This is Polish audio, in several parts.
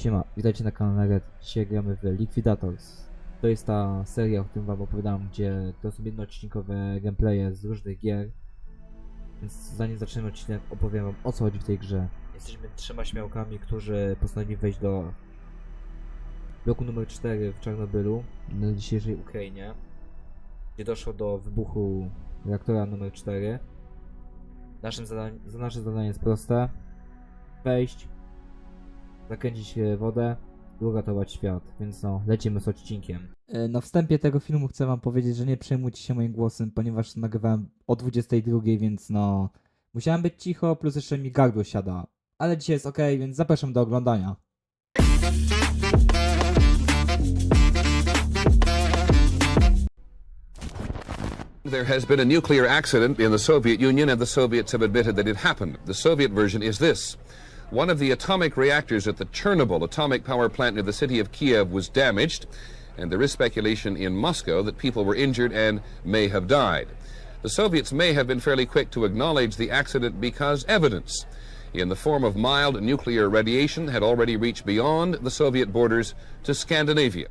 Siema, witajcie na kanale Red. Dzisiaj gramy w Liquidators. To jest ta seria, o którym wam opowiadam, gdzie to są jednoodcinkowe gameplaye z różnych gier. Więc zanim zaczniemy odcinek, opowiem wam o co chodzi w tej grze. Jesteśmy trzema śmiałkami, którzy postanowili wejść do bloku numer 4 w Czarnobylu, na dzisiejszej Ukrainie, gdzie doszło do wybuchu reaktora numer 4. Naszym nasze zadanie jest proste. Wejść, zakręcić e, wodę i uratować świat, więc no, lecimy z odcinkiem. E, Na wstępie tego filmu chcę wam powiedzieć, że nie przejmujcie się moim głosem, ponieważ nagrywałem o 22, więc no, musiałem być cicho, plus jeszcze mi gardło siada. Ale dzisiaj jest ok, więc zapraszam do oglądania. There has been a nuclear accident in the Soviet Union, and the Soviets have admitted that it happened. The Soviet version is this. One of the atomic reactors at the Chernobyl atomic power plant near the city of Kiev was damaged, and there is speculation in Moscow that people were injured and may have died. The Soviets may have been fairly quick to acknowledge the accident because evidence, in the form of mild nuclear radiation, had already reached beyond the Soviet borders to Scandinavia.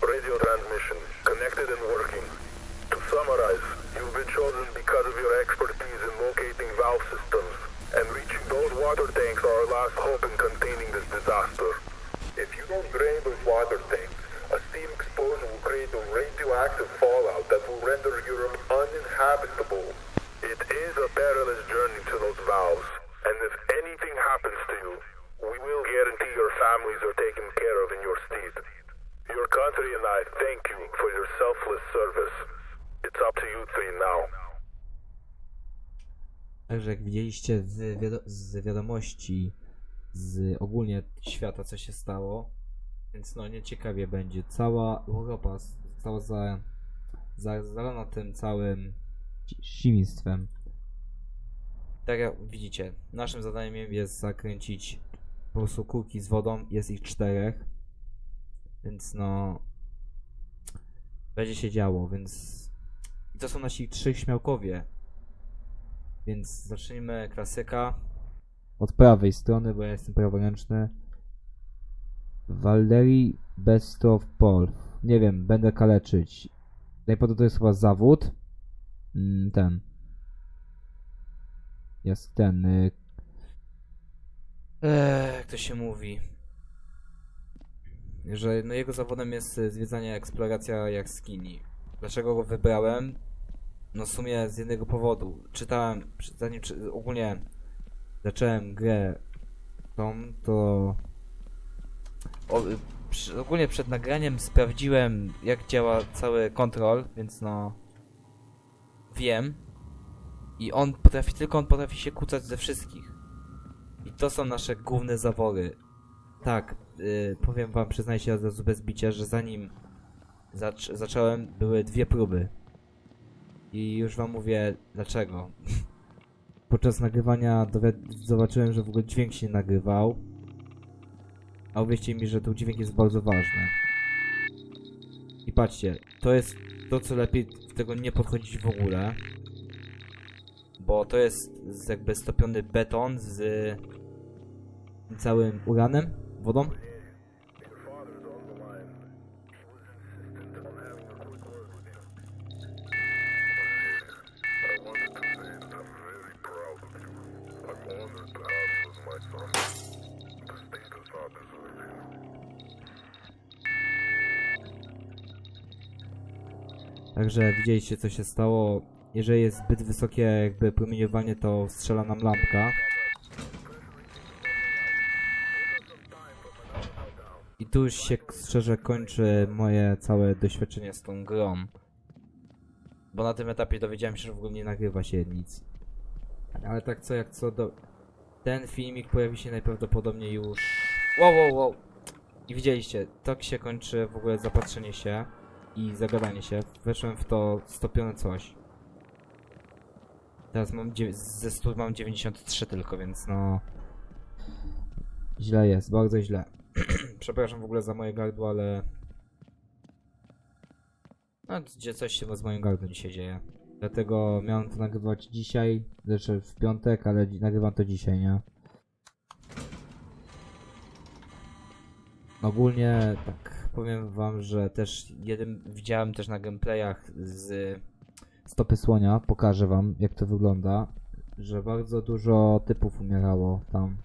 Radio transmission, connected and working. To summarize, you've been chosen because of your expertise in locating valve systems, and reaching those water tanks are our last hope in containing this disaster. If you don't drain those water tanks, a steam explosion will create a radioactive fallout that will render Europe uninhabitable. It is a perilous journey to those valves, and if anything happens to you, we will guarantee your families are taken care of in your stead. Your country and I thank you for your selfless service. It's up to you three now. Także jak widzieliście z, wiado- z wiadomości z ogólnie świata, co się stało, więc no nieciekawie będzie. Cała Europa została za, za, zalana tym całym si- siwistwem. Tak jak widzicie, naszym zadaniem jest zakręcić po prostu kulki z wodą, jest ich czterech, więc no będzie się działo, więc i to są nasi trzej śmiałkowie, więc zacznijmy klasyka. Od prawej strony, bo ja jestem praworęczny. Walerii Bestrow Pol. Nie wiem, będę kaleczyć. To jest chyba zawód. Mm, ten. Jest ten. Y... Eee, jak to się mówi? Że no jego zawodem jest y, zwiedzanie, eksploracja jaskini. Dlaczego go wybrałem? No w sumie z jednego powodu. Czytałem, zanim czy, ogólnie zacząłem grę tą, to o, przy, ogólnie przed nagraniem sprawdziłem jak działa cały kontrol, więc no wiem i on potrafi, tylko on potrafi się kłócać ze wszystkich. I to są nasze główne zawory. Tak, y, powiem wam, przyznaję się od razu bez bicia, że zanim zac zacząłem, były dwie próby. I już wam mówię dlaczego. Podczas nagrywania zobaczyłem, że w ogóle dźwięk się nagrywał. A uwierzcie mi, że ten dźwięk jest bardzo ważny. I patrzcie, to jest to, co lepiej tego nie podchodzić w ogóle. Bo to jest jakby stopiony beton z całym uranem, wodą. Także widzieliście co się stało. Jeżeli jest zbyt wysokie jakby promieniowanie, to strzela nam lampka. I tu już się szczerze kończy moje całe doświadczenie z tą grą. Bo na tym etapie dowiedziałem się, że w ogóle nie nagrywa się nic. Ale tak co jak co do... Ten filmik pojawi się najprawdopodobniej już... Wow, wow, wow! I widzieliście, tak się kończy w ogóle zapatrzenie się i zagadanie się. Weszłem w to stopione coś. Teraz mam ze 100 mam 93 tylko, więc no... Źle jest, bardzo źle. Przepraszam w ogóle za moje gardło, ale... No, gdzie coś się z moim gardłem dzisiaj dzieje. Dlatego miałem to nagrywać dzisiaj, znaczy w piątek, ale nagrywam to dzisiaj, nie? Ogólnie tak powiem wam, że też jeden widziałem też na gameplayach z stopy słonia, pokażę wam jak to wygląda, że bardzo dużo typów umierało tam.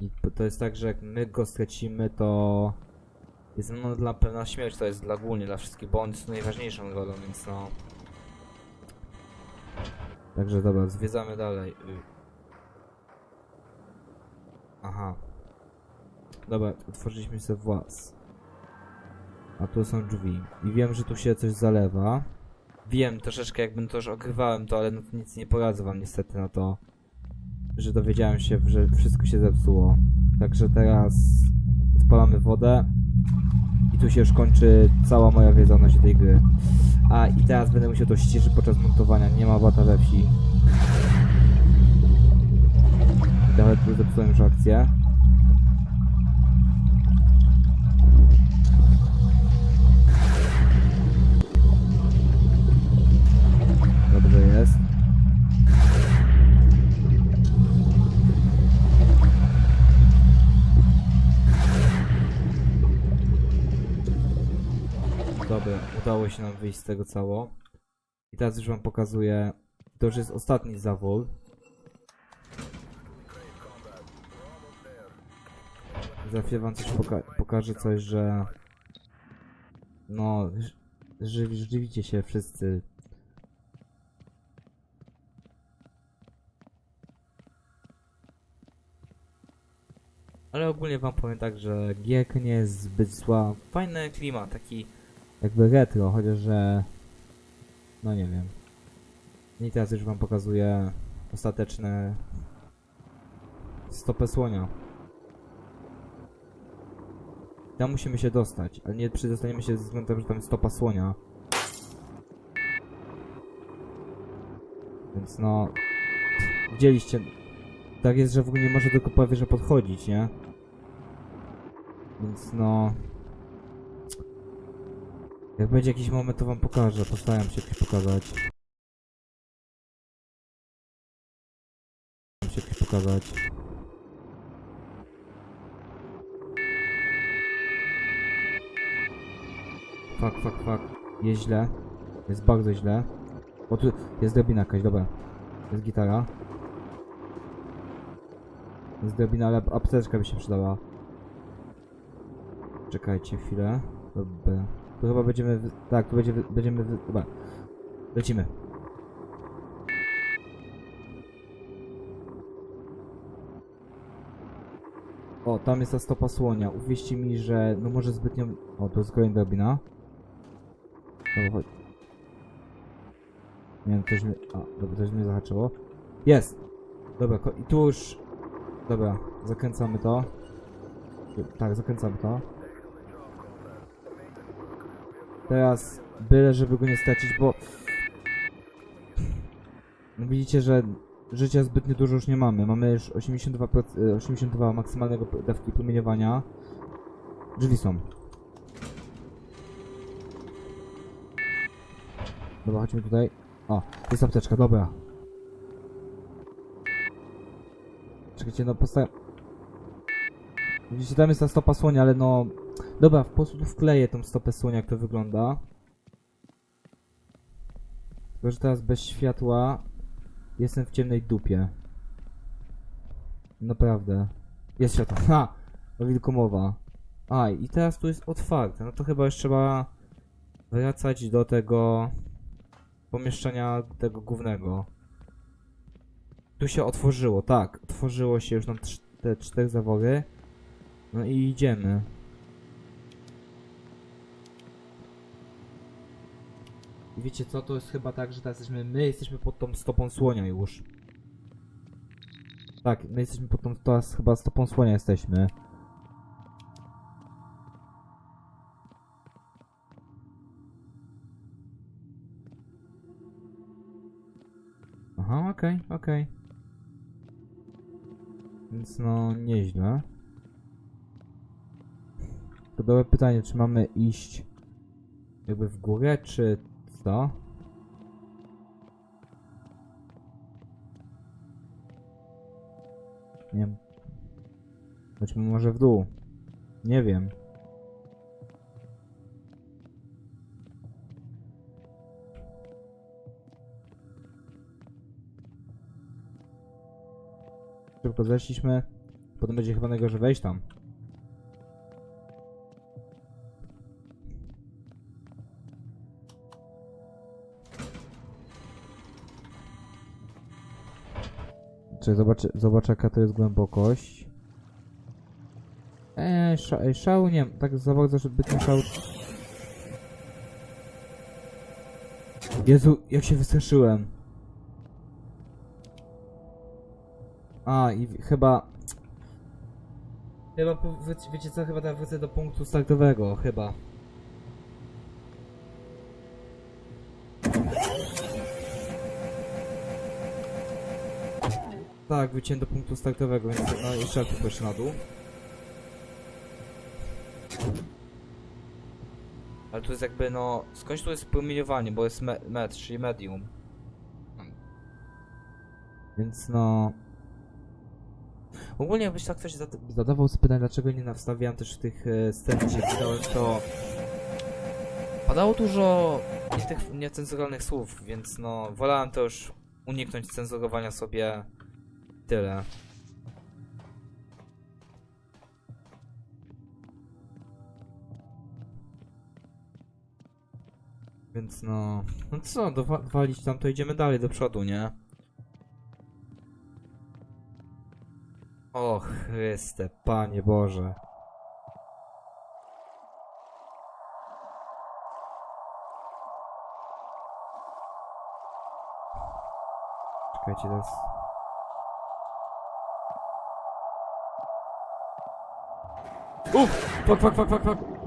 I to jest tak, że jak my go stracimy, to jest no dla pewna śmierć, to jest dla ogólnie dla wszystkich, bo on jest najważniejszą rolą, więc no. Także dobra, zwiedzamy dalej. Aha. Dobra, otworzyliśmy sobie włas. A tu są drzwi. I wiem, że tu się coś zalewa. Wiem, troszeczkę jakbym to już ogrywałem to, ale no to nic nie poradzę wam niestety na to. Że dowiedziałem się, że wszystko się zepsuło. Także teraz odpalamy wodę. I tu się już kończy cała moja wiedza odnośnie tej gry. A i teraz będę musiał to ściszyć podczas montowania. Nie ma bata we wsi. Trochę tu zepsułem już akcję. Udało się nam wyjść z tego cało. I teraz już wam pokazuję. To już jest ostatni zawór. Za chwilę wam coś poka pokażę coś, że... No, ży żywicie się wszyscy. Ale ogólnie wam powiem tak, że gierka nie jest zbyt zła. Fajny klimat, taki jakby retro, chociaż że... No nie wiem. I teraz już wam pokazuję ostateczne stopę słonia. Tam musimy się dostać, ale nie przedostaniemy się ze względu na to, że tam jest stopa słonia. Więc no... Widzieliście... Tak jest, że w ogóle nie może tylko że podchodzić, nie? Więc no... Jak będzie jakiś moment, to wam pokażę. Postaram się jakoś pokazać. Postaram się jakoś pokazać. Fuck, fuck, fuck. Jest źle. Jest bardzo źle. O tu jest drabina jakaś, dobra. Jest gitara. Jest drabina, ale apteczka by się przydała. Czekajcie chwilę. Dobra. Tu chyba będziemy... Tak, tu będzie, będziemy... Dobra. Lecimy. O, tam jest ta stopa słonia. Uwierzcie mi, że no może zbytnio... O, to jest kolejna drabina. Dobra, chodź. Nie wiem, coś mnie... A, dobra, coś mnie zahaczyło. Jest! Dobra, i tu już... Dobra, zakręcamy to. Tak, zakręcamy to. Teraz byle, żeby go nie stracić, bo... No widzicie, że życia zbytnio dużo już nie mamy. Mamy już 82%, e, 82 maksymalnego p- dawki promieniowania. Drzwi są. Dobra, chodźmy tutaj. O, jest apteczka, dobra. Czekajcie, no postaram... Widzicie, tam jest ta stopa słonia, ale no... Dobra, prostu tu wkleję tą stopę słonia, jak to wygląda. Tylko, że teraz bez światła jestem w ciemnej dupie. Naprawdę. Jest światło. Ha! O wilku mowa. A, i teraz tu jest otwarte. No to chyba już trzeba wracać do tego pomieszczenia tego głównego. Tu się otworzyło, tak. Otworzyło się już nam te cztery zawory. No i idziemy. I wiecie co, to jest chyba tak, że teraz jesteśmy, my jesteśmy pod tą stopą słonia już. Tak, my jesteśmy pod tą, teraz chyba stopą słonia jesteśmy. Aha, okej, okej. Więc no, nieźle. To dobre pytanie, czy mamy iść jakby w górę, czy co? Nie. Chodźmy może w dół. Nie wiem. Szybko zeszliśmy. Potem będzie chyba najgorzej wejść tam. Czy zobaczę, zobaczę jaka to jest głębokość. Eee, sza, ej, szału nie tak za bardzo, żeby ten szał... Jezu, jak się wystraszyłem. A, i chyba... Chyba, wiecie co, chyba teraz wrócę do punktu startowego, chyba. Tak, wróciłem do punktu startowego, więc no jeszcze raz poproszę na dół. Ale tu jest jakby no, skądś tu jest promieniowanie, bo jest me metr, czyli medium. Więc no... Ogólnie jakbyś tak ktoś zada zadawał sobie pytanie, dlaczego nie nawstawiałem też tych e, scen, gdzie widałem to... Padało dużo tych niecenzuralnych słów, więc no, wolałem to już uniknąć cenzurowania sobie tyle. Więc no... No co, dowa- walić tam, to idziemy dalej do przodu, nie? O Chryste, Panie Boże. Czekajcie, teraz... Uff! Fuck, fuck, fuck, fuck, fuck!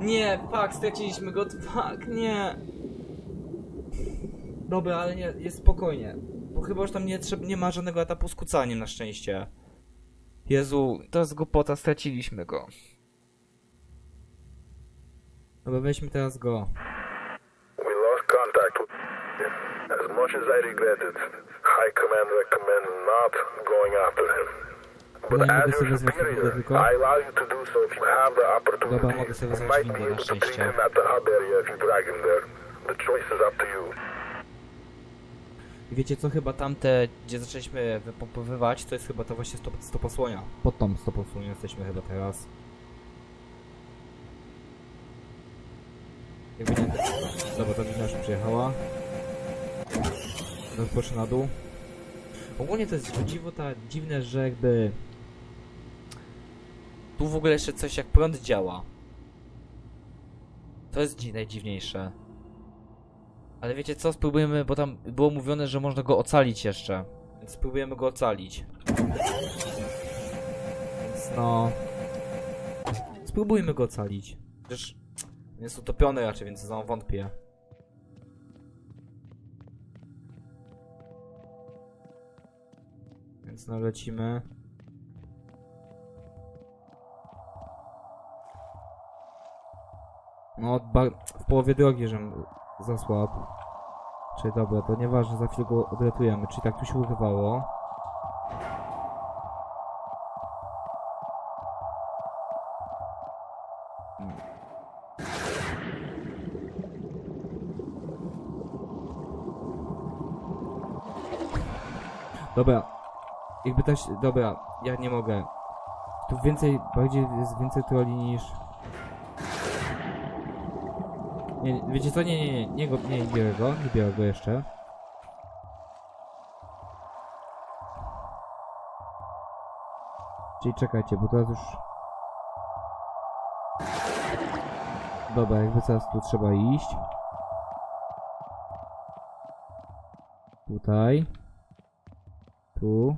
Nie, fuck, straciliśmy go, fuck, nie. Dobra, ale nie, jest spokojnie. Bo chyba już tam nie, trzeba, nie ma żadnego etapu z kucaniem na szczęście. Jezu, to jest głupota, straciliśmy go. Dobra, weźmy teraz go. We lost contact with As much as I regret it, High Command recommends not going after him. But as your superior. I allow you to do so if you have the opportunity. Wezwać might be able to treat him at the hub area if you drag him there. The choice is up to you. I wiecie co, chyba tamte, gdzie zaczęliśmy wypompowywać, to jest chyba to właśnie stop, stoposłonia. Pod tą stoposłonią jesteśmy chyba teraz. Jakby nie... Dobra, ta już przyjechała. Proszę na dół. Ogólnie to jest dziwo ta dziwne, że jakby... Tu w ogóle jeszcze coś jak prąd działa. To jest dzi- najdziwniejsze. Ale wiecie co, spróbujemy, bo tam było mówione, że można go ocalić jeszcze. Więc spróbujemy go ocalić. Więc no... Spróbujmy go ocalić. Przecież jest utopiony raczej, więc znowu wątpię. Więc no lecimy. No, w połowie drogi, żem zasłabł. Czyli dobra, to nieważne, za chwilę go odratujemy. Czyli tak tu się urywało. Dobra. Jakby też, dobra, ja nie mogę. Tu więcej, bardziej jest więcej troli niż... Nie, nie, wiecie co? Nie, nie, nie, nie, go, nie, biorę go, nie biorę go jeszcze. Czyli czekajcie, bo teraz już... Dobra, jakby teraz tu trzeba iść. Tutaj. Tu.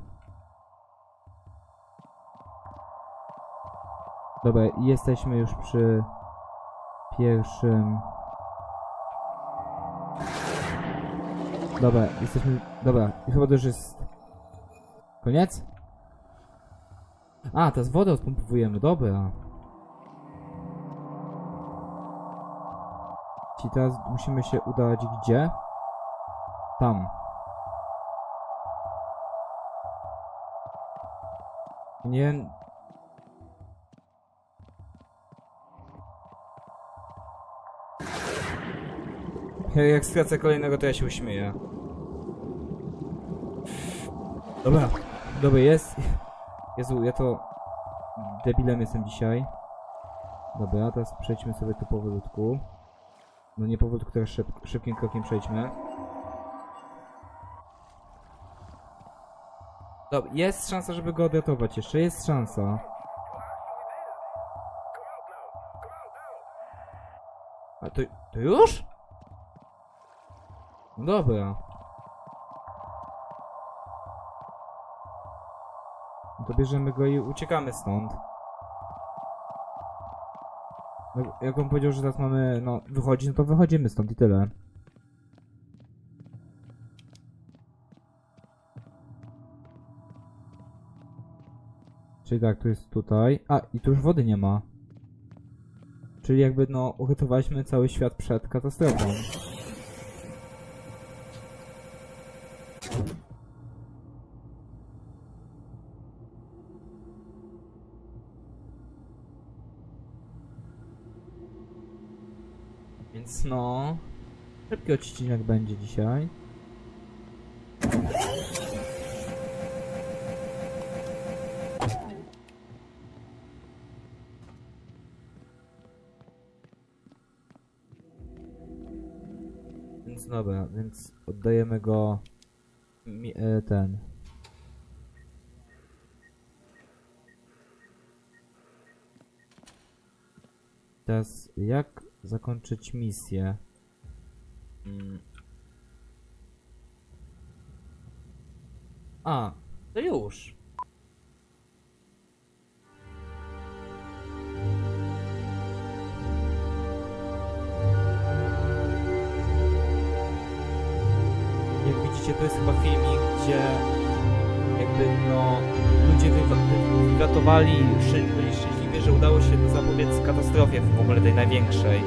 Dobra, i jesteśmy już przy pierwszym. Dobra, jesteśmy. Dobra, i chyba to już jest. Koniec? A, teraz wodę odpompowujemy, dobra. Czyli teraz musimy się udać gdzie? Tam. Nie. Ja Jak stracę kolejnego, to ja się uśmieję. Dobra. Dobra, jest. Jezu, ja to... Debilem jestem dzisiaj. Dobra, teraz przejdźmy sobie tu powolutku. No nie powolutku, teraz szyb, szybkim krokiem przejdźmy. Dobra, jest szansa, żeby go odratować jeszcze, jest szansa. A to, to już? Dobra. No to bierzemy go i uciekamy stąd. No, jak on powiedział, że teraz mamy, no, wychodzić, no to wychodzimy stąd i tyle. Czyli tak, tu jest tutaj. A, i tu już wody nie ma. Czyli jakby, no, uratowaliśmy cały świat przed katastrofą. Więc no... Szybki odcinek będzie dzisiaj. Więc dobra, więc oddajemy go... E, ten... Teraz jak zakończyć misję? Mm. A, to już. Widzicie, to jest chyba filmik, gdzie jakby no ludzie wyratowali, byli szczęśliwi, że udało się zapobiec katastrofie w ogóle tej największej.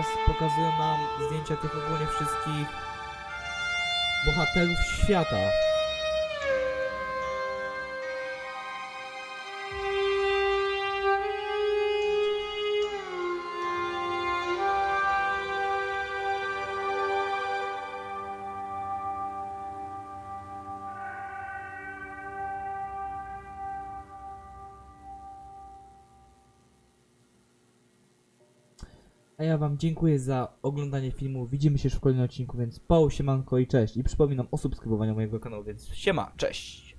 Teraz pokazują nam zdjęcia tych ogólnie wszystkich bohaterów świata. A ja wam dziękuję za oglądanie filmu. Widzimy się już w kolejnym odcinku, więc po siemanko i cześć. I przypominam o subskrybowaniu mojego kanału, więc siema, cześć.